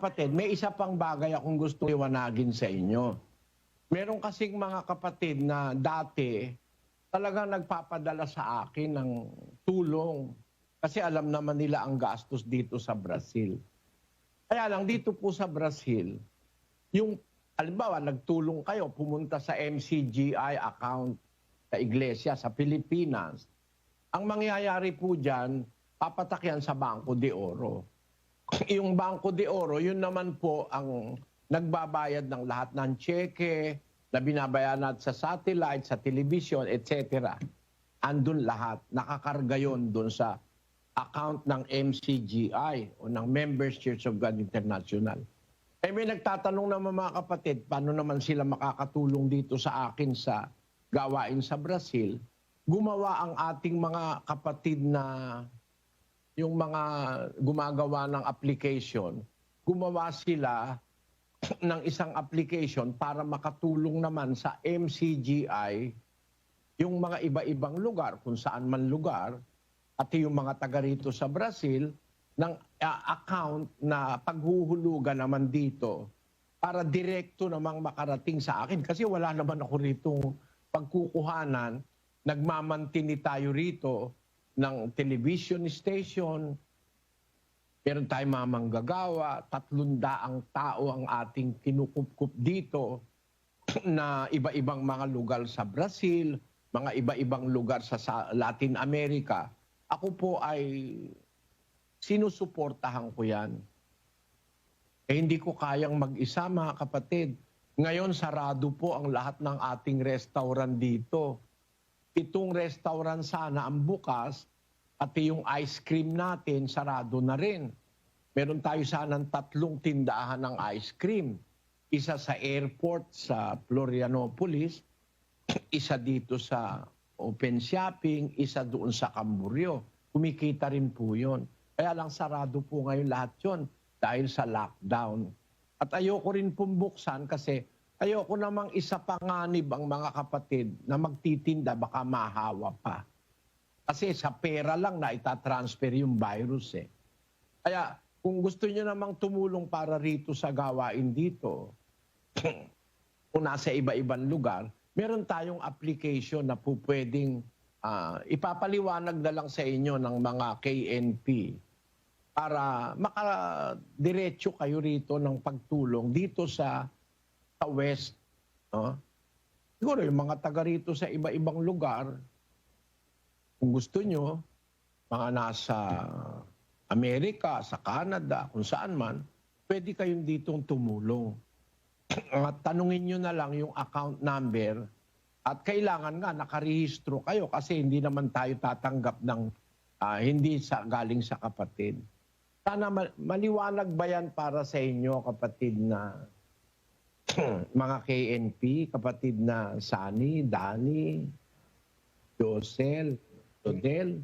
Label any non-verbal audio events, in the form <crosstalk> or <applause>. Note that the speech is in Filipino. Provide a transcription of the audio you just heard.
kapatid, may isa pang bagay akong gusto iwanagin sa inyo. Meron kasing mga kapatid na dati talagang nagpapadala sa akin ng tulong kasi alam naman nila ang gastos dito sa Brazil. Kaya lang dito po sa Brazil, yung halimbawa nagtulong kayo pumunta sa MCGI account sa iglesia sa Pilipinas, ang mangyayari po diyan, papatak yan sa Bangko de Oro. <laughs> yung Bangko de Oro, yun naman po ang nagbabayad ng lahat ng cheque na binabayaran sa satellite, sa television, etc. Andun lahat. Nakakarga yun dun sa account ng MCGI o ng Members Church of God International. Eh may nagtatanong naman mga kapatid, paano naman sila makakatulong dito sa akin sa gawain sa Brazil? Gumawa ang ating mga kapatid na yung mga gumagawa ng application, gumawa sila <clears throat> ng isang application para makatulong naman sa MCGI yung mga iba-ibang lugar, kung saan man lugar, at yung mga taga rito sa Brazil, ng uh, account na paghuhulugan naman dito para direkto namang makarating sa akin. Kasi wala naman ako rito pagkukuhanan, nagmamantini tayo rito ng television station, meron tayong mga manggagawa, tatlong daang tao ang ating kinukup dito <clears throat> na iba-ibang mga lugar sa Brazil, mga iba-ibang lugar sa Latin America. Ako po ay sinusuportahan ko yan. Eh hindi ko kayang mag-isa mga kapatid. Ngayon sarado po ang lahat ng ating restaurant dito. Itong restaurant sana ang bukas, pati yung ice cream natin sarado na rin. Meron tayo sanang tatlong tindahan ng ice cream. Isa sa airport sa Florianopolis, <clears throat> isa dito sa open shopping, isa doon sa Camburio. Kumikita rin po yun. Kaya lang sarado po ngayon lahat yun dahil sa lockdown. At ayoko rin pong buksan kasi ayoko namang isa panganib ang mga kapatid na magtitinda baka mahawa pa. Kasi sa pera lang na itatransfer yung virus eh. Kaya kung gusto niyo namang tumulong para rito sa gawain dito, <clears throat> kung nasa iba-ibang lugar, meron tayong application na po pwedeng ah, ipapaliwanag na lang sa inyo ng mga KNP para makadiretso kayo rito ng pagtulong dito sa, sa West. No? Siguro yung mga taga rito sa iba-ibang lugar, kung gusto nyo, mga nasa Amerika, sa Canada, kung saan man, pwede kayong ditong tumulong. <clears throat> At tanungin nyo na lang yung account number at kailangan nga nakarehistro kayo kasi hindi naman tayo tatanggap ng ah, hindi sa galing sa kapatid. Sana ma- maliwanag ba yan para sa inyo kapatid na <clears throat> mga KNP, kapatid na Sani, Dani, Josel, Rodel,